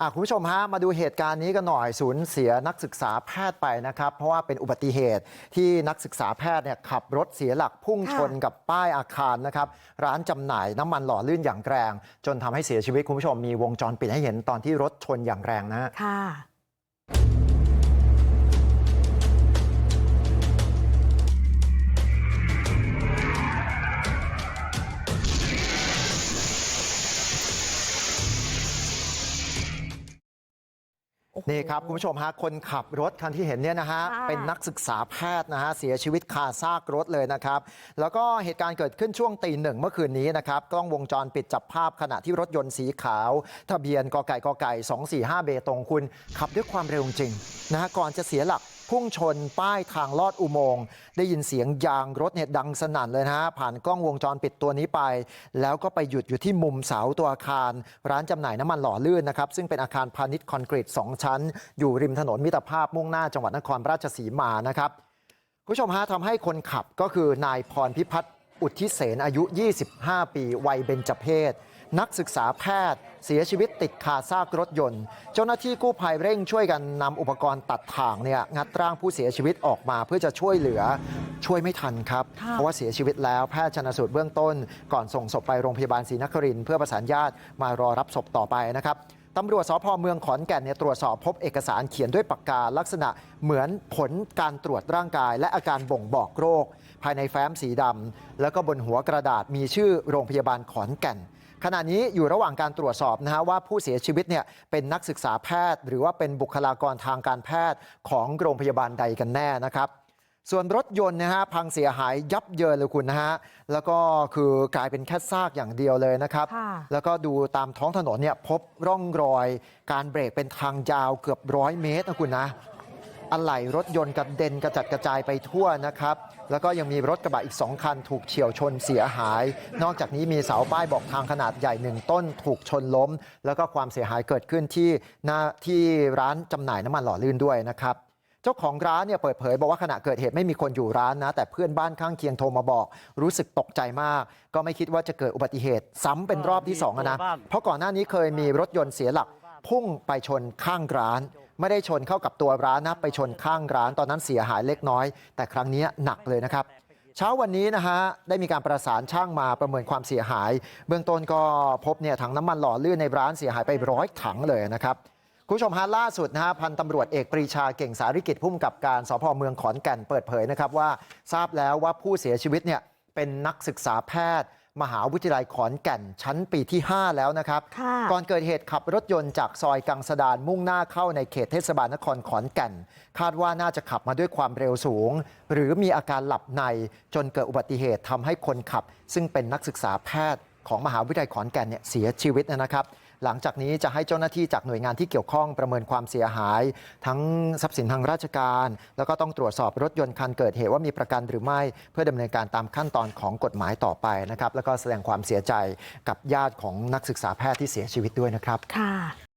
อะคุณผู้ชมฮะมาดูเหตุการณ์นี้กันหน่อยสูญเสียนักศึกษาแพทย์ไปนะครับเพราะว่าเป็นอุบัติเหตุที่นักศึกษาแพทย์เนี่ยขับรถเสียหลักพุ่งชนกับป้ายอาคารนะครับร้านจำหน่ายน้ำมันหล่อลื่นอย่างแรงจนทำให้เสียชีวิตคุณผู้ชมมีวงจรปิดให้เห็นตอนที่รถชนอย่างแรงนะฮะค่ นี่ครับคุณผู้ชมฮะคนขับรถคันที่เห็นเนี่ยนะฮะค่ะเป็นนักศึกษาแพทย์นะฮะเสียชีวิตคาซากรถเลยนะครับแล้วก็เหตุการณ์เกิดขึ้นช่วงตีหนึ่งเมื่อคืนนี้นะครับกล้องวงจรปิดจับภาพขณะที่รถยนต์สีขาว ทะเบียนกไก่กไก่ 245 เบตงคุณขับด้วยความเร็วจริงนะฮะก่อนจะเสียหลัก พุ่งชนป้ายทางลอดอุโมงค์ได้ยินเสียงยางรถเนี่ยดังสนั่นเลยนะฮะผ่านกล้องวงจรปิดตัวนี้ไป แล้วก็ไปหยุดอยู่ที่มุมเสาตัวอาคาร ร้านจำหน่ายน้ำมันหล่อลื่นนะครับซึ่งเป็นอาคารพาณิชย์คอนกรีต2ชั้น อยู่ริมถนนมิตรภาพมุ่งหน้าจังหวัดนครราชสีมานะครับคุณผู้ชมฮะทำให้คนขับก็คือนายพรพิพัฒน์อุทิเสนอายุ 25 ปี วัยเบญจเพศ นักศึกษาแพทย์เสียชีวิตติดคาซากรถยนต์เจ้าหน้าที่กู้ภัยเร่งช่วยกันนำอุปกรณ์ตัดถ่างเนี่ยงัดร่างผู้เสียชีวิตออกมาเพื่อจะช่วยเหลือช่วยไม่ทันครับค่ะเพราะว่าเสียชีวิตแล้วแพทย์ชนสูตรเบื้องต้น ก่อนส่งศพไปโรงพยาบาลศรีนครินทร์เพื่อประสานญาติมารอรับศพต่อไปนะครับตำรวจสพเมืองขอนแก่นเนี่ยตรวจสอบพบเอกสารเขียนด้วยปากกาลักษณะเหมือนผลการตรวจร่างกาย และอาการบ่งบอกโรค ภายในแฟ้มสีดำแล้วก็บนหัวกระดาษมีชื่อโรงพยาบาลขอนแก่น ขณะนี้อยู่ระหว่างการตรวจสอบนะฮะว่าผู้เสียชีวิตเนี่ยเป็นนักศึกษาแพทย์หรือว่าเป็นบุคลากรทางการแพทย์ของโรงพยาบาลใดกันแน่นะครับส่วนรถยนต์นะฮะพังเสียหายยับเยินเลยคุณนะฮะแล้วก็คือกลายเป็นแค่ซากอย่างเดียวเลยนะครับค่ะแล้วก็ดูตามท้องถนนเนี่ยพบร่องรอยการเบรกเป็นทางยาวเกือบร้อยเมตรนะคุณนะ อะไหล่รถยนต์กระเด็นกระจัดกระจายไปทั่วนะครับแล้วก็ยังมีรถกระบะอีก2คันถูกเฉียวชนเสียหาย นอกจากนี้มีเสาป้ายบอกทางขนาดใหญ่หนึ่งต้นถูกชนล้ม แล้วก็ความเสียหายเกิดขึ้นที่หน้าที่ร้านจำหน่ายน้ำมันหล่อลื่นด้วยนะครับเจ้าของร้านเนี่ยเปิดเผยบอกว่าขณะเกิดเหตุไม่มีคนอยู่ร้านนะ แต่เพื่อนบ้านข้างเคียงโทรมาบอก รู้สึกตกใจมาก ก็ไม่คิดว่าจะเกิดอุบัติเหตุ ซ้ำเป็นรอบที่สองนะเพราะก่อนหน้านี้เคยมีรถยนต์เสียหลักพุ่งไปชนข้างร้าน ไม่ได้ชนเข้ากับตัวร้านนะไปชนข้างร้านตอนนั้นเสียหายเล็กน้อย แต่ครั้งนี้หนักเลยนะครับเช้าวันนี้นะฮะได้มีการประสานช่างมาประเมินความเสียหาย เบื้องต้นก็พบเนี่ยถังน้ำมันหล่อลื่นในร้านเสียหายไปร้อยถังเลยนะครับคุณผู้ชมฮะล่าสุดนะฮะพันตำรวจเอกปรีชาเก่งสาริกิจพุ่มกับการสพเมืองขอนแก่นเปิดเผยนะครับว่าทราบแล้วว่าผู้เสียชีวิตเนี่ยเป็นนักศึกษาแพทย์ มหาวิทยาลัยขอนแก่นชั้นปีที่5แล้วนะครับค่ะก่อนเกิดเหตุขับรถยนต์จากซอยกังสดานมุ่งหน้าเข้าในเขตเทศบาลนครขอนแก่นคาดว่าน่าจะขับมาด้วยความเร็วสูง หรือมีอาการหลับในจนเกิดอุบัติเหตุทำให้คนขับ ซึ่งเป็นนักศึกษาแพทย์ของมหาวิทยาลัยขอนแก่นเนี่ยเสียชีวิตนะครับ หลังจากนี้จะให้เจ้าหน้าที่จากหน่วยงานที่เกี่ยวข้องประเมินความเสียหายทั้งทรัพย์สินทางราชการ แล้วก็ต้องตรวจสอบรถยนต์คันเกิดเหตุว่ามีประกันหรือไม่ เพื่อดำเนินการตามขั้นตอนของกฎหมายต่อไปนะครับแล้วก็แสดงความเสียใจกับญาติของนักศึกษาแพทย์ที่เสียชีวิตด้วยนะครับค่ะ